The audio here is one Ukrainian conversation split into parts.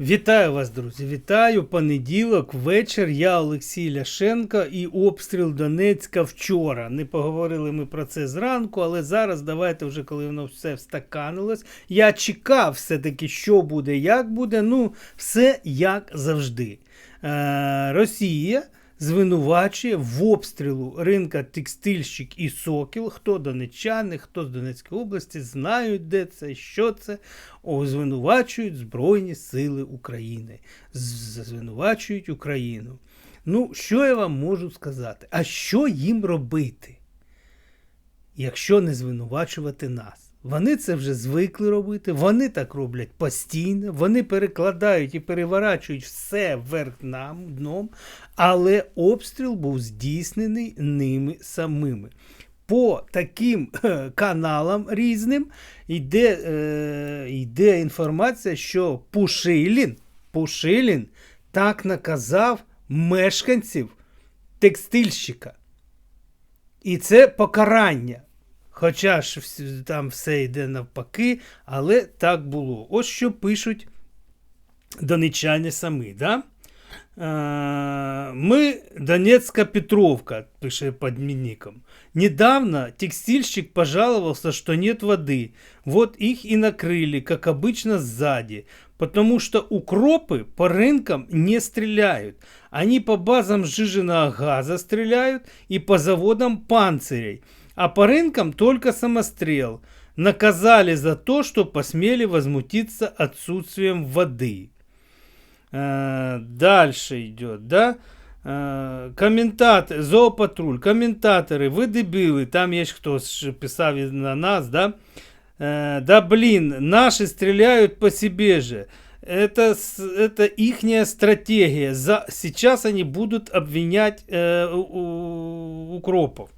Вітаю вас, друзі! Вітаю понеділок, вечір. Я Олексій Ляшенко і обстріл Донецька вчора. Не поговорили ми про це зранку, але зараз давайте вже, коли воно все встаканилось. Я чекав все-таки, що буде, як буде. Ну, все як завжди. Е, Росія звинувачує в обстрілу ринка текстильщик і сокіл. Хто донеччани, хто з Донецької області, знають, де це, що це. О, звинувачують Збройні Сили України. Звинувачують Україну. Ну, що я вам можу сказати? А що їм робити, якщо не звинувачувати нас? Вони це вже звикли робити, вони так роблять постійно, вони перекладають і переворачують все вверх нам дном, але обстріл був здійснений ними самими. По таким е, каналам різним йде, е, йде інформація, що Пушилін, Пушилін так наказав мешканців текстильщика. І це покарання. Хоча ж там все йде навпаки, але так було. Ось що пишуть донеччани самі. Да? Э, Мы Донецкая Петровка, пишет под ником. Недавно текстильщик пожаловался, что нет воды. Вот их и накрыли, как обычно, сзади. Потому что укропы по рынкам не стреляют. Они по базам сжиженного газа стреляют и по заводам панцирей. А по рынкам только самострел. Наказали за то, что посмели возмутиться отсутствием воды. Э, Дальше идет, да? Э, Комментатор, зоопатруль, комментаторы, вы дебилы, там есть кто і на нас, да? Э, Да блин, наши стреляют по себе же. Это, это ихняя стратегия. За, сейчас они будут обвинять э, у- у- укропов.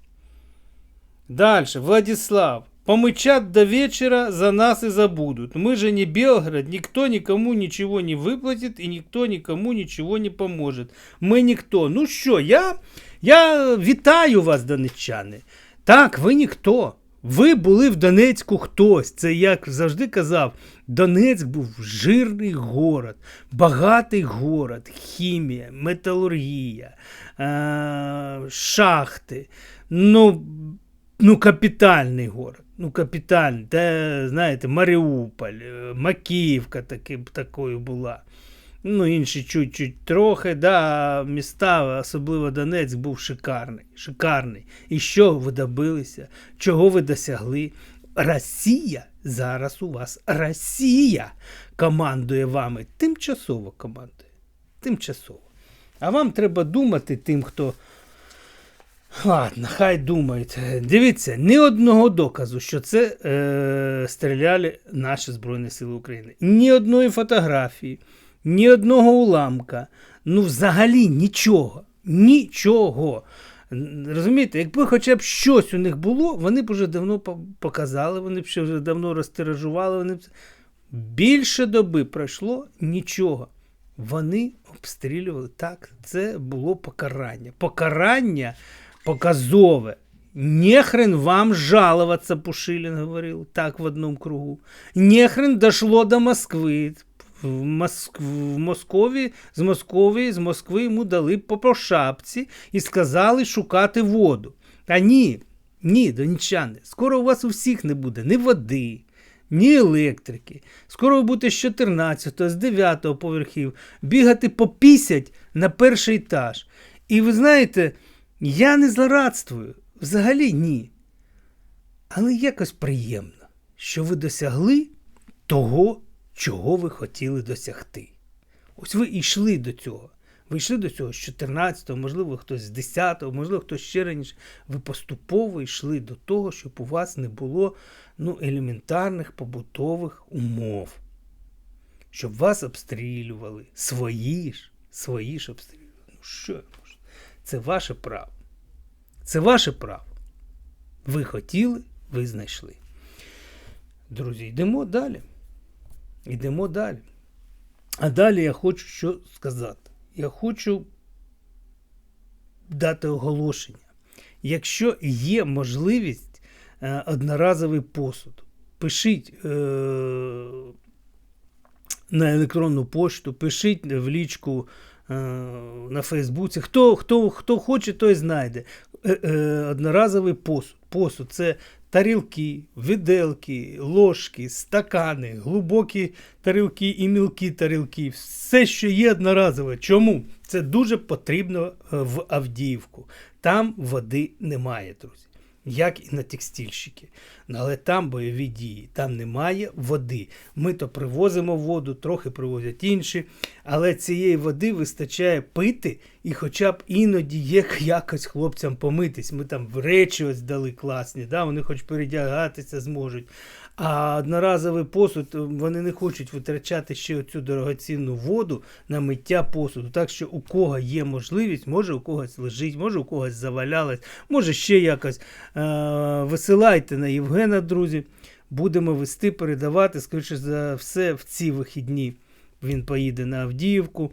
Дальше, Владислав. Помычат до вечера, за нас и забудут. Мы же не Белгород, никто никому ничего не выплатит и никто никому ничего не поможет. Ми ніхто. Ну що, я, я вітаю вас, донеччани. Так, ви ніхто. Ви були в Донецьку хтось. Це як завжди казав, Донецьк був жирний город, багатий город, хімія, металургія, е- шахти. Ну, ну, капітальний город. Ну, капітальний. Та, знаєте, Маріуполь, е, Макіївка таки, такою була. Ну, інші чуть-чуть трохи, да, міста, особливо Донецьк, був шикарний. Шикарний. І що ви добилися? Чого ви досягли? Росія зараз у вас Росія командує вами. Тимчасово командує. Тимчасово. А вам треба думати тим, хто Ладно, хай думають. Дивіться, ні одного доказу, що це е, стріляли наші Збройні Сили України. Ні одної фотографії, ні одного уламка. Ну, взагалі нічого. Нічого. Розумієте, якби хоча б щось у них було, вони б вже давно показали, вони б ще вже давно розтиражували. Вони б... Більше доби пройшло нічого. Вони обстрілювали так. Це було покарання. Покарання показове. Нехрен вам жаловаться, Пушилин говорил, так в одном кругу. Нехрен дошло до Москви. В, Моск... в Москові, з Московії, з Москви йому дали по, шапці і сказали шукати воду. Та ні, ні, донічани, скоро у вас у всіх не буде ні води, ні електрики. Скоро ви будете з 14, з 9 поверхів бігати по пісять на перший етаж. І ви знаєте, я не злорадствую, взагалі ні. Але якось приємно, що ви досягли того, чого ви хотіли досягти. Ось ви йшли до цього. Ви йшли до цього з 14-го, можливо, хтось з 10-го, можливо, хтось ще раніше. Ви поступово йшли до того, щоб у вас не було ну, елементарних побутових умов. Щоб вас обстрілювали. Свої ж, свої ж обстрілювали. Ну що? Це ваше право. Це ваше право. Ви хотіли, ви знайшли. Друзі, йдемо далі. Йдемо далі. А далі я хочу що сказати. Я хочу дати оголошення. Якщо є можливість е, одноразовий посуд, пишіть е, на електронну пошту, пишіть в лічку на Фейсбуці. Хто, хто, хто хоче, той знайде. Е, е, одноразовий посуд. Посуд це тарілки, виделки, ложки, стакани, глибокі тарілки і мілкі тарілки. Все, що є одноразове. Чому? Це дуже потрібно е, в Авдіївку. Там води немає, друзі. Як і на текстильщики. Ну, Але там бойові дії, там немає води. Ми то привозимо воду, трохи привозять інші. Але цієї води вистачає пити, і хоча б іноді є якось хлопцям помитись. Ми там речі ось дали класні, да? вони хоч передягатися зможуть. А одноразовий посуд вони не хочуть витрачати ще оцю дорогоцінну воду на миття посуду. Так що у кого є можливість, може у когось лежить, може у когось завалялось, може ще якось. Е- Висилайте на Євгена, друзі. Будемо вести, передавати, скоріше за все, в ці вихідні він поїде на Авдіївку.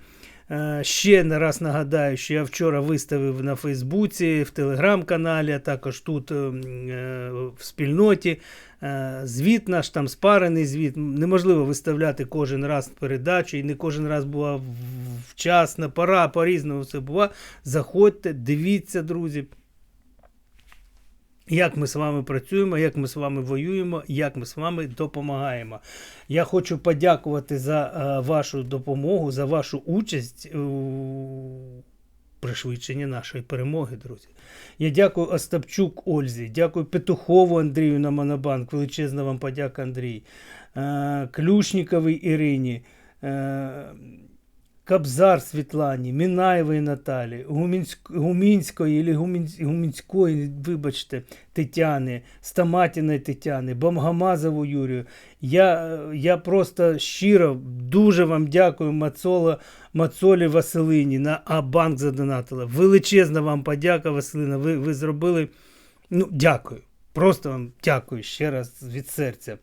Е, Ще не раз нагадаю, що я вчора виставив на Фейсбуці, в телеграм-каналі, а також тут е, е, в спільноті. Е, Звіт наш там спарений звіт. Неможливо виставляти кожен раз передачу, і не кожен раз була вчасна, пора, по-різному все бува. Заходьте, дивіться, друзі. Як ми з вами працюємо, як ми з вами воюємо, як ми з вами допомагаємо. Я хочу подякувати за е, вашу допомогу, за вашу участь у пришвидшенні нашої перемоги, друзі. Я дякую Остапчук Ользі, дякую Петухову Андрію на Монобанк. Величезна вам подяка, Андрій. Е, Клюшніковій Ірині. Кабзар Світлані, Мінаєвої Наталі, Гумінськ, Гумінської Гумінсь, Гумінської, вибачте, Тетяни, Стаматіної Тетяни, Бамгамазову Юрію. Я, я просто щиро дуже вам дякую, Мацола, Мацолі Василині на А-банк задонатила. Величезна вам подяка, Василина. Ви, ви зробили. Ну, дякую. Просто вам дякую ще раз від серця.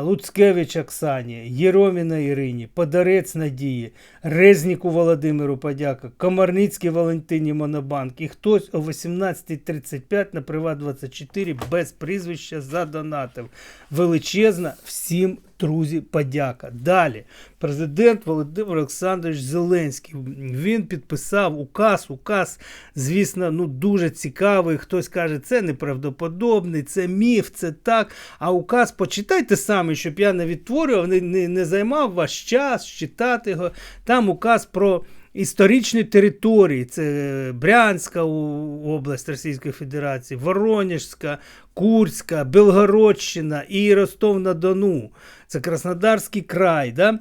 Луцкевич Оксані, Єроміна Ірині, Подарець Надії, Резніку Володимиру подяка, Комарницький Валентині Монобанк і хтось о 18.35 на Приват 24 без прізвища задонатив. Величезна всім, друзі, подяка. Далі, президент Володимир Олександрович Зеленський. Він підписав указ. Указ, звісно, ну дуже цікавий. Хтось каже, це неправдоподобний, це міф, це так. А указ почитайте самі, щоб я не відтворював, не, не, не займав ваш час читати його. Там указ про. Історичні території це Брянська область Російської Федерації, Воронежська, Курська, Белгородщина і Ростов-на-Дону. Це Краснодарський край. Да?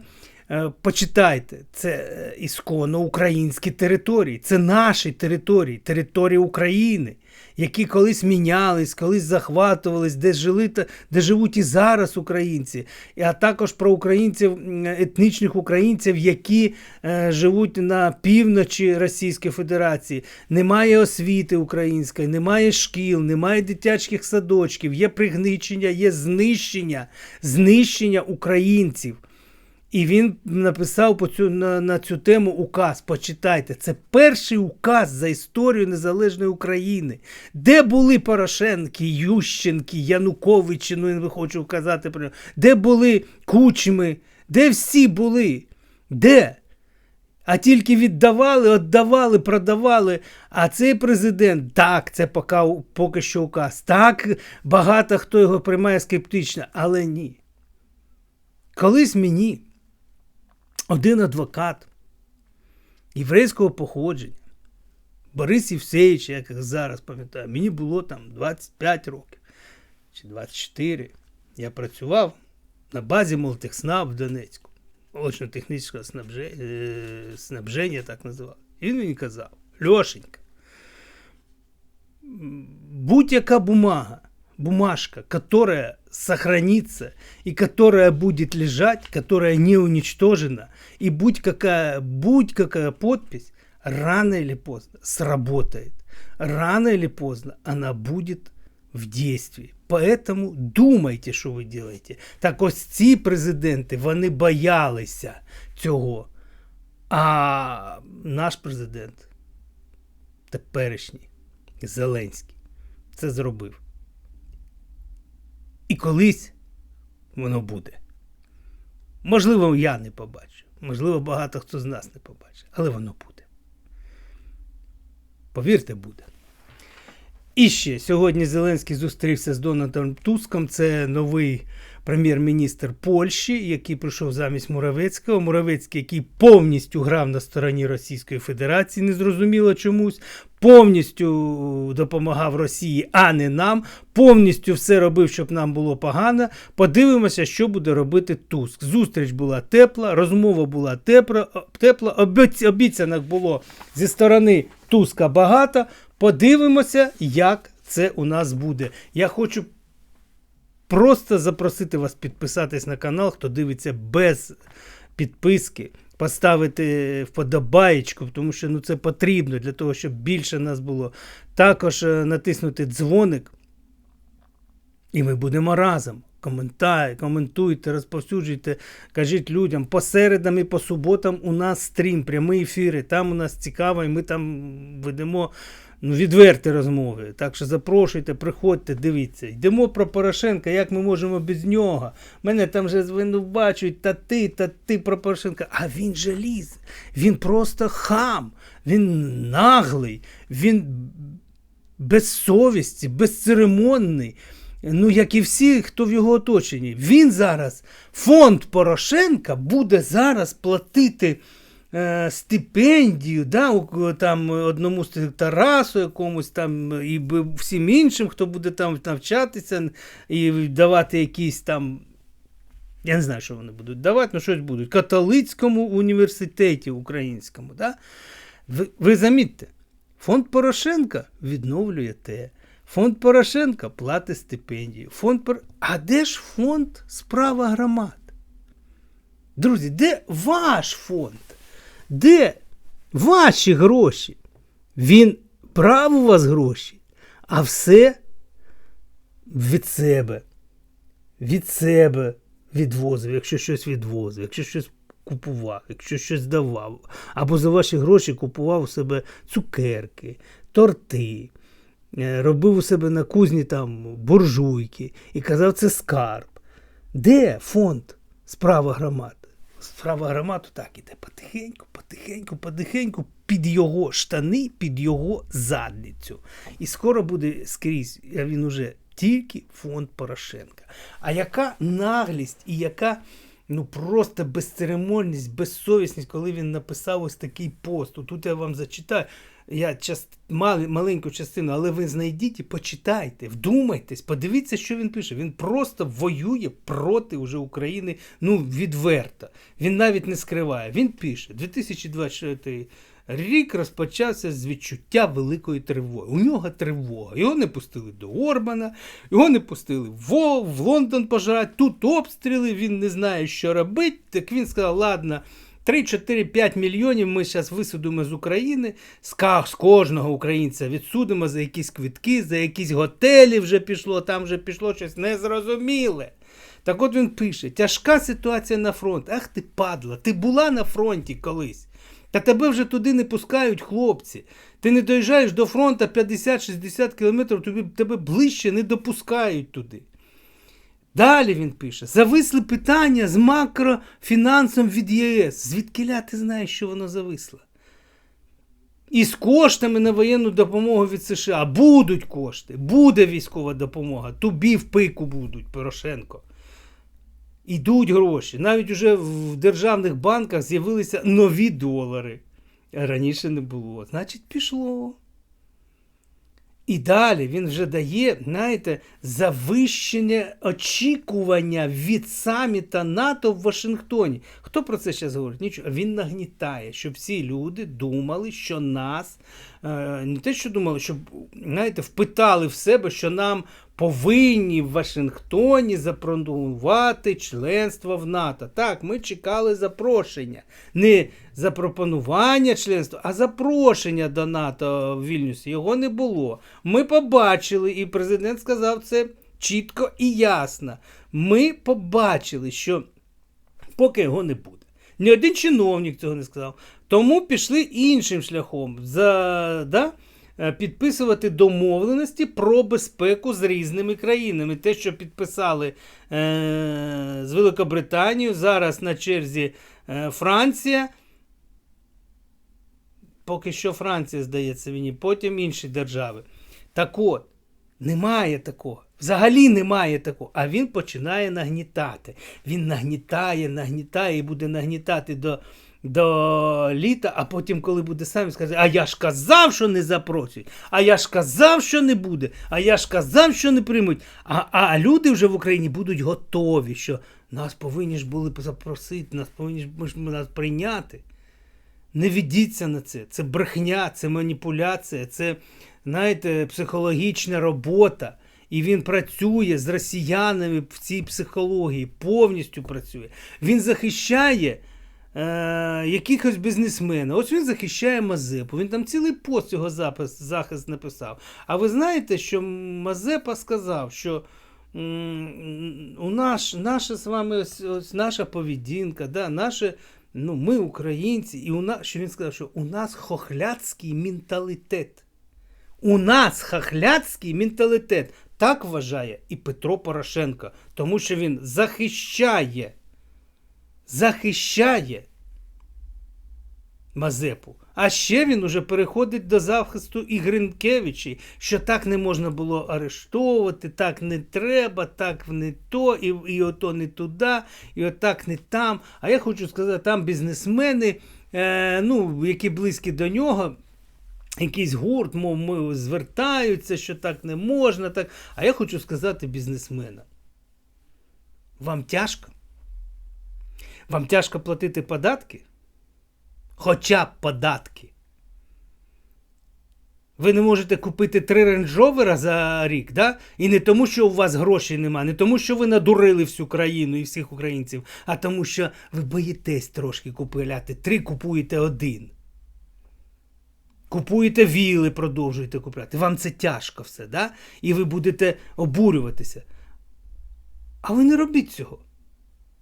Е, Почитайте, це е, ісконно українські території, це наші території, території України, які колись мінялись, колись захватувались, де жили де живуть і зараз українці, а також про українців, етнічних українців, які е, живуть на півночі Російської Федерації. Немає освіти української, немає шкіл, немає дитячих садочків, є пригничення, є знищення, знищення українців. І він написав по цю, на, на цю тему указ. Почитайте, це перший указ за історію незалежної України. Де були Порошенки, Ющенки, Януковичі, ну я не хочу вказати про нього. Де були Кучми? Де всі були? Де? А тільки віддавали, віддавали, продавали. А цей президент, так, це поки, поки що указ. Так, багато хто його приймає скептично, але ні. Колись мені один адвокат єврейського походження, Борис Євсеївич, як я зараз пам'ятаю, мені було там 25 років чи 24. Я працював на базі Молтехсна в Донецьку. Молочно-технічне снабження, снабження, так називав. І він мені казав: Льошенька, будь-яка бумага, бумажка, которая сохранится и которая будет лежать, которая не уничтожена, и будь какая, будь какая подпись, рано или поздно сработает. Рано или поздно она будет в дійстві. Поэтому думайте, що ви робите. Так ось ці президенти, вони боялися цього. А наш президент, теперішній, Зеленський, це зробив. І колись воно буде. Можливо, я не побачу. Можливо, багато хто з нас не побачить. Але воно буде. Повірте, буде. І ще сьогодні Зеленський зустрівся з Дональдом Туском. Це новий прем'єр-міністр Польщі, який прийшов замість Муравецького. Муравецький, який повністю грав на стороні Російської Федерації, незрозуміло чомусь, повністю допомагав Росії, а не нам. Повністю все робив, щоб нам було погано. Подивимося, що буде робити Туск. Зустріч була тепла, розмова була тепла, тепла обіцянок було зі сторони Туска багато. Подивимося, як це у нас буде. Я хочу просто запросити вас підписатись на канал, хто дивиться без підписки, поставити вподобаєчку, тому що ну, це потрібно для того, щоб більше нас було. Також е, натиснути дзвоник, і ми будемо разом. Коментай, коментуйте, розповсюджуйте, кажіть людям. По середам і по суботам у нас стрім, прямі ефіри. Там у нас цікаво, і ми там ведемо ну, відверті розмови. Так що запрошуйте, приходьте, дивіться. Йдемо про Порошенка, як ми можемо без нього. Мене там вже звинувачують, та ти, та ти про Порошенка. А він же ліз. Він просто хам, він наглий, він без совісті, безцеремонний. Ну, як і всі, хто в його оточенні. Він зараз, фонд Порошенка буде зараз платити е, стипендію да, там, одному з Тарасу якомусь там, і всім іншим, хто буде там навчатися і давати якісь там. Я не знаю, що вони будуть давати, але щось будуть. Католицькому університеті українському. Да? Ви, ви замітьте, фонд Порошенка відновлює те. Фонд Порошенка платить стипендію. Фонд Пор... А де ж фонд справа громад? Друзі, де ваш фонд? Де ваші гроші? Він брав у вас гроші, а все від себе. Від себе відвозив, якщо щось відвозив, якщо щось купував, якщо щось давав. Або за ваші гроші купував у себе цукерки, торти, е, робив у себе на кузні там буржуйки і казав, це скарб. Де фонд справа громад? Справа громаду так іде потихеньку, потихеньку, потихеньку під його штани, під його задницю. І скоро буде скрізь, а він уже тільки фонд Порошенка. А яка наглість і яка ну просто безцеремонність, безсовісність, коли він написав ось такий пост. Тут я вам зачитаю. Я част... мал... маленьку частину, але ви знайдіть і почитайте, вдумайтесь, подивіться, що він пише. Він просто воює проти уже України. Ну, відверто. Він навіть не скриває. Він пише: 2024 рік розпочався з відчуття великої тривоги. У нього тривога. Його не пустили до Орбана, його не пустили в, в Лондон пожрати, тут обстріли, він не знає, що робити. Так він сказав, ладно. 3-4-5 мільйонів ми зараз висудимо з України, з, кожного українця відсудимо за якісь квитки, за якісь готелі вже пішло, там вже пішло щось незрозуміле. Так от він пише: тяжка ситуація на фронті. Ах ти падла, ти була на фронті колись. Та тебе вже туди не пускають хлопці. Ти не доїжджаєш до фронту 50-60 кілометрів, тобі, тебе ближче не допускають туди. Далі він пише: зависли питання з макрофінансом від ЄС. Звідкиля ти знаєш, що воно зависло? І з коштами на воєнну допомогу від США. Будуть кошти, буде військова допомога. Тобі в пику будуть, Порошенко. Ідуть гроші. Навіть уже в державних банках з'явилися нові долари. Раніше не було. Значить, пішло. І далі він вже дає, знаєте, завищення очікування від саміта НАТО в Вашингтоні. Хто про це зараз говорить? Нічого. Він нагнітає, щоб всі люди думали, що нас е, не те, що думали, щоб знаєте, впитали в себе, що нам повинні в Вашингтоні запропонувати членство в НАТО. Так, ми чекали запрошення. Не запропонування членства, а запрошення до НАТО в Вільнюсі. Його не було. Ми побачили, і президент сказав це чітко і ясно. Ми побачили, що поки його не буде. Ні один чиновник цього не сказав. Тому пішли іншим шляхом. За, да? Е, підписувати домовленості про безпеку з різними країнами. Те, що підписали е, з Великобританією, зараз на черзі е, Франція. Поки що Франція, здається мені, потім інші держави. Так от, немає такого. Взагалі немає такого. А він починає нагнітати. Він нагнітає, нагнітає і буде нагнітати до, до літа, а потім, коли буде сам, скаже, а я ж казав, що не запросять, а я ж казав, що не буде, а я ж казав, що не приймуть. А, а люди вже в Україні будуть готові, що нас повинні ж були запросити, нас повинні ж нас прийняти. Не ведіться на це. Це брехня, це маніпуляція, це, знаєте, психологічна робота. І він працює з росіянами в цій психології, повністю працює. Він захищає е, якихось бізнесменів. Ось він захищає Мазепу. Він там цілий пост його запис, захист написав. А ви знаєте, що Мазепа сказав, що у наш, наша з вами ось, ось наша поведінка, да, наше, ну, ми українці, і у нас, що він сказав, що у нас хохляцький менталітет. У нас хахляцький менталітет. Так вважає і Петро Порошенко, тому що він захищає, захищає Мазепу. А ще він уже переходить до захисту і Гринкевичі, що так не можна було арештовувати, так не треба, так не то, і, і ото не туди, і отак не там. А я хочу сказати, там бізнесмени, е, ну, які близькі до нього, якийсь гурт, мов ми звертаються, що так не можна. Так. А я хочу сказати бізнесменам. Вам тяжко? Вам тяжко платити податки? Хоча б податки. Ви не можете купити три рейндж-ровера за рік, да? І не тому, що у вас грошей нема, не тому, що ви надурили всю країну і всіх українців, а тому, що ви боїтесь трошки купувати. Три купуєте один. Купуєте віли, продовжуєте купувати. Вам це тяжко все, да? і ви будете обурюватися. А ви не робіть цього.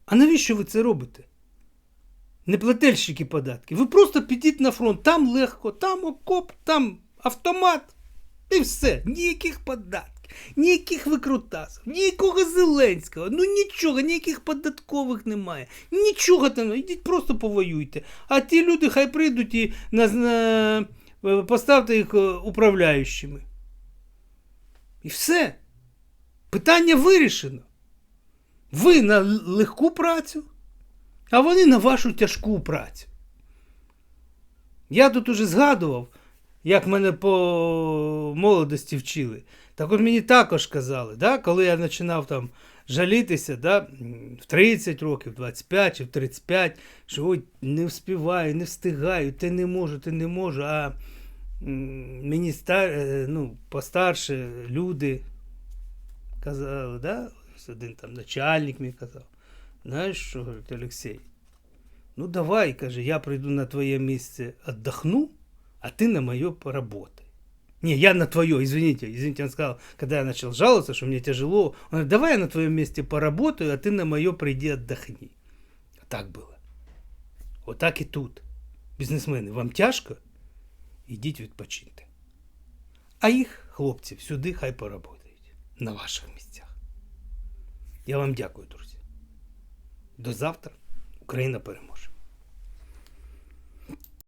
А навіщо ви це робите? Не плательщики податки. Ви просто підіть на фронт, там легко, там окоп, там автомат. І все. Ніяких податків, ніяких викрутасів, ніякого Зеленського, ну нічого, ніяких податкових немає. Нічого там. Ідіть просто повоюйте. А ті люди хай прийдуть і на, на, поставте їх е, управляючими. І все. Питання вирішено. Ви на легку працю, а вони на вашу тяжку працю. Я тут уже згадував, як мене по молодості вчили. Так от мені також казали, да, коли я починав там жалітися да, в 30 років, в 25 чи в 35, що ой, не вспіваю, не встигаю, те не можу, те не можу. А мені стар, е, ну, постарше люди казали, да, ось один там начальник мені казав. Знаєш що, говорить, Олексій? Ну давай, каже, я прийду на твоє місце отдохну, а ты на мое поработай. Не, я на твое, извините, извините, он сказал, когда я начал жаловаться, что мне тяжело, он говорит, давай я на твоем месте поработаю, а ты на мое приди отдохни. Так было. Вот так и тут. Бізнесмени, вам тяжко? Ідіть відпочиньте. А їх, хлопців, сюди хай поработають. На ваших місцях. Я вам дякую, друзі. До завтра. Україна переможе.